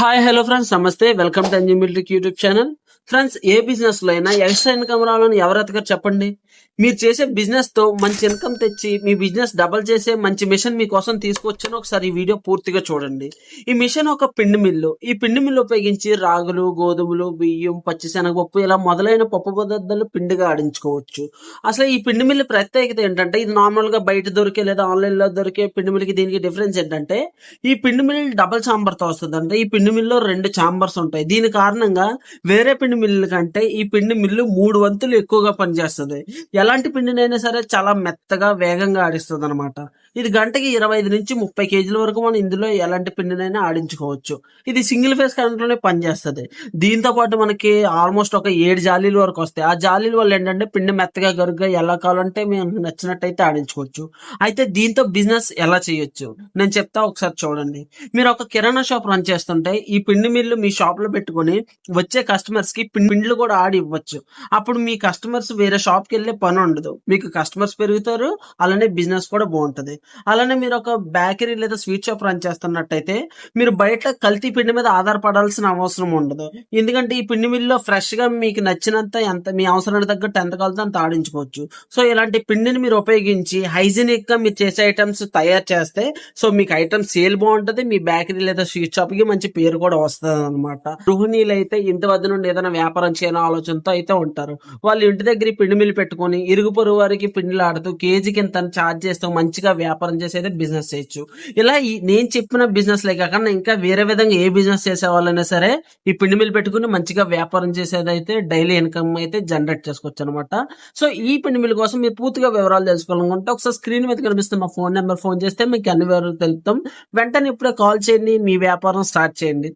Hi hello friends నమస్తే welcome to Anji military YouTube channel friends ఏ బిజినెస్లో అయినా extra income రావాలని ఎవరు చెప్పండి? మీరు చేసే బిజినెస్తో మంచి ఇన్కమ్ తెచ్చి మీ బిజినెస్ డబల్ చేసే మంచి మిషన్ మీకోసం తీసుకొచ్చాను. ఒకసారి ఈ వీడియో పూర్తిగా చూడండి. ఈ మిషన్ ఒక పిండి మిల్లు. ఈ పిండి మిల్లు ఉపయోగించి రాగులు గోధుమలు బియ్యం పచ్చిశనగపప్పు ఇలా మొదలైన పప్పు పదార్థాలు పిండిగా ఆడించుకోవచ్చు. అసలు ఈ పిండి మిల్లు ప్రత్యేకత ఏంటంటే ఇది నార్మల్గా బయట దొరికే లేదా ఆన్లైన్లో దొరికే పిండి మిల్లుకి దీనికి డిఫరెన్స్ ఏంటంటే ఈ పిండి మిల్ డబల్ చాంబర్తో వస్తుంది అంటే ఈ పిండి మిల్లో రెండు చాంబర్స్ ఉంటాయి. దీని కారణంగా వేరే పిండి మిల్లు కంటే ఈ పిండి మిల్లు మూడు వంతులు ఎక్కువగా పనిచేస్తుంది. ఎలాంటి పిండినైనా సరే చాలా మెత్తగా వేగంగా ఆడిస్తుంది అనమాట ఇది గంటకి ఇరవై ఐదు నుంచి ముప్పై కేజీల వరకు మనం ఇందులో ఎలాంటి పిండినైనా ఆడించుకోవచ్చు. ఇది సింగిల్ ఫేస్ కరెంట్లోనే పనిచేస్తుంది. దీంతో పాటు మనకి ఆల్మోస్ట్ ఒక ఏడు జాలీల వరకు వస్తాయి. ఆ జాలీల వల్ల ఏంటంటే పిండి మెత్తగా గరుగ్గా ఎలా కావాలంటే మేము నచ్చినట్టయితే ఆడించుకోవచ్చు. అయితే దీంతో బిజినెస్ ఎలా చేయొచ్చు? నేను చెప్తా ఒకసారి చూడండి. మీరు ఒక కిరాణా షాప్ రన్ చేస్తుంటే ఈ పిండి మిల్లు మీ షాప్లో పెట్టుకొని వచ్చే కస్టమర్స్కి పిండ్లు కూడా ఆడి ఇవ్వచ్చు. అప్పుడు మీ కస్టమర్స్ వేరే షాప్కి వెళ్ళే పని ఉండదు. మీకు కస్టమర్స్ పెరుగుతారు అలానే బిజినెస్ కూడా బాగుంటది. అలానే మీరు ఒక బేకరీ లేదా స్వీట్ షాప్ రన్ చేస్తున్నట్టయితే మీరు బయట కల్తీ పిండి మీద ఆధారపడాల్సిన అవసరం ఉండదు. ఎందుకంటే ఈ పిండి మిల్లులో ఫ్రెష్గా మీకు నచ్చినంత ఎంత మీ అవసరానికి తగ్గట్టు ఎంత కలితే అంత ఆడించుకోవచ్చు. సో ఇలాంటి పిండిని మీరు ఉపయోగించి హైజీనిక్గా మీరు చేసే ఐటమ్స్ తయారు చేస్తే సో మీకు ఐటమ్ సేల్ బాగుంటది మీ బేకరీ లేదా స్వీట్ షాప్కి మంచి పేరు కూడా వస్తుంది అనమాట గృహిణీలు అయితే ఇంటి వద్ద నుండి ఏదైనా వ్యాపారం చేయని ఆలోచనతో అయితే ఉంటారు. వాళ్ళు ఇంటి దగ్గర పిండిమిల్లు పిండి మిల్లు పెట్టుకొని ఇరుగు పొరుగు వారికి పిండిలు ఆడుతూ కేజీకి ఇంత ఛార్జ్ చేస్తూ మంచిగా వ్యాపారం చేసి అయితే బిజినెస్ చేయొచ్చు. ఇలా నేను చెప్పిన బిజినెస్ లే కాకుండా ఇంకా వేరే విధంగా ఏ బిజినెస్ చేసే వాళ్ళైనా సరే ఈ పిండి మిల్లు పెట్టుకుని మంచిగా వ్యాపారం చేసేది అయితే డైలీ ఇన్కమ్ అయితే జనరేట్ చేసుకోవచ్చు అనమాట సో ఈ పిండి మిల్లు కోసం మీరు పూర్తిగా వివరాలు తెలుసుకోవాలనుకుంటే ఒకసారి స్క్రీన్ మీద కనిపిస్తున్న మా ఫోన్ నెంబర్ ఫోన్ చేస్తే మీకు అన్ని వివరాలు తెలుపుతాం. వెంటనే ఇప్పుడే కాల్ చేయండి మీ వ్యాపారం స్టార్ట్ చేయండి.